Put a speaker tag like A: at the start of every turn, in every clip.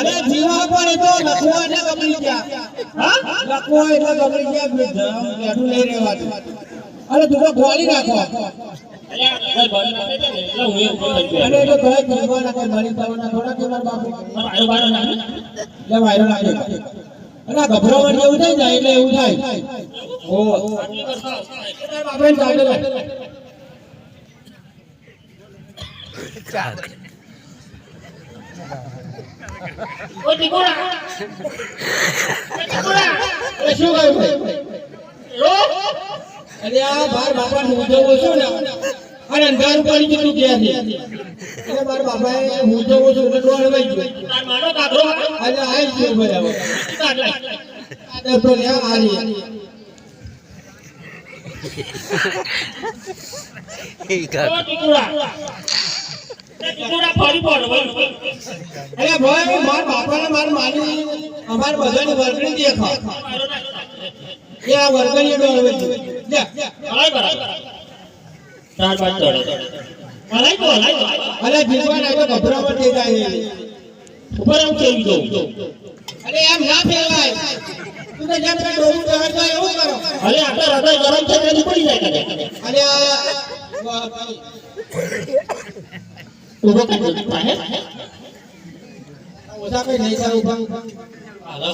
A: અરે જીવા પણ તો લખવા ને ગમડી ગયા.
B: હા?
A: લખવા એટલે ગમડી ગયા બેઠું નહીં રહેવાતું. અરે તું તો ગોળી નાખો.
B: અલ્યા કોઈ બળ નાખે છે ને એટલે એવું કહી દઉં.
A: અને એ તો આ જેવું થઈ જાય એટલે એવું થાય. ઓ.
B: ઓ ટીકોડા ઓ ટીકોડા
A: એ શું કહ્યું ભાઈ?
B: રો
A: અરે આ બાર બાપા હું જોઉં છું ને. અને અંધારું પડી ગયું ક્યાંથી એટલે મારા બાપાએ હું જોઉં છું એટલે ડોળ વહી ગયો
B: મારો કાઢો
A: અને આ જ ગયું બરાબર. આ તો લ્યા હારી
B: ઓ એ બોલ
A: અરે ભાઈ મારા બાપાને માર માની અમાર બધાની વર્ગણી દેખા. એ આ વર્ગણી ડોળ વહી ગયું લે.
B: બરાબર ચાર પાંચ તો તો
A: જાય
B: ઉપર આવું કેવી
A: અરે એમ ના ફેરવાય. તું તો જેમ કે ડોલું કહે તો એવું કરો.
B: અરે આપણે હૃદય ગરમ છે પડી જાય
A: અરે આ
B: ઊભો કરી દો હે?
A: ઓછા કઈ નહીં થાય ઊભા. ઊભા
B: હાલો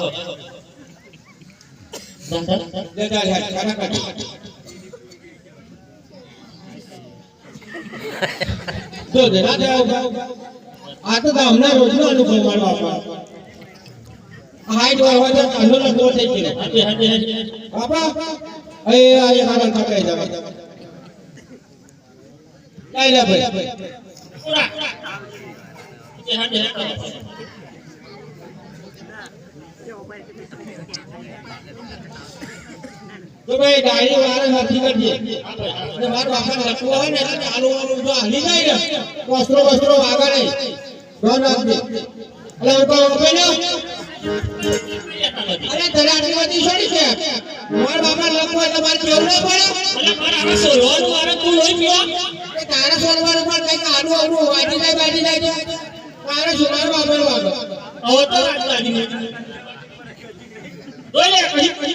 B: દાદા
A: લે જા લે ખાના કાઢી. જો દે ના દે ઊભા. આ તો હમણાં રોજનો અનુભવ મારો બાપા હાઈટ હોય તો કાંડો લગવો થઈ ગયો.
B: હાજે હાજે હાજે
A: બાપા એ આ મારા કાકા જાવ ભાઈ.
B: પૂરા હાજે હાજે હાજે
A: તો ભાઈ ડાયરી વાળા નથી કરજે અને મારા બાપાને લખવું હોય ને એટલે ચાલુ વાળું જો હાલી જાય ને. વસ્ત્રો વસ્ત્રો વાગા નહીં નાખજે એટલે ઉપર ઉપર ને અરે તને આટલી બધી છોડી છે. મારા બાપા લખવું એટલે મારે કેવું ના પડે. તારા સોનવાનું પણ કંઈક આડું આડું વાટી જાય વાટી જાય વાગો
B: હવે તો લાગી પછી.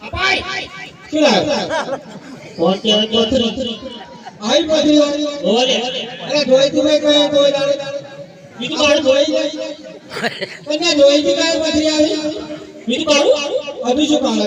B: અપાય.
A: શું લાગે?
B: પહોંચે ચોથરી
A: આવી પછી
B: ઓલે
A: અરે જોઈ તું કહે જોઈ દાડે.
B: બીજું કાઢું
A: જોઈ જાય કન્યા જોઈ તી કાંઈ પછી આવી?
B: બીજું કાઢું
A: અભી શું
B: આવો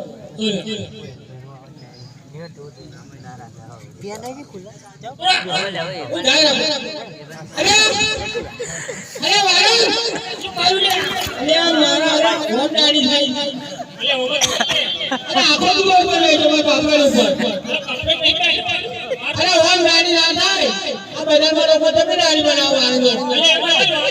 A: અરે ઓમ રાણી ના થાય આ બધા મને તમે રાણી બનાવવા આવ્યો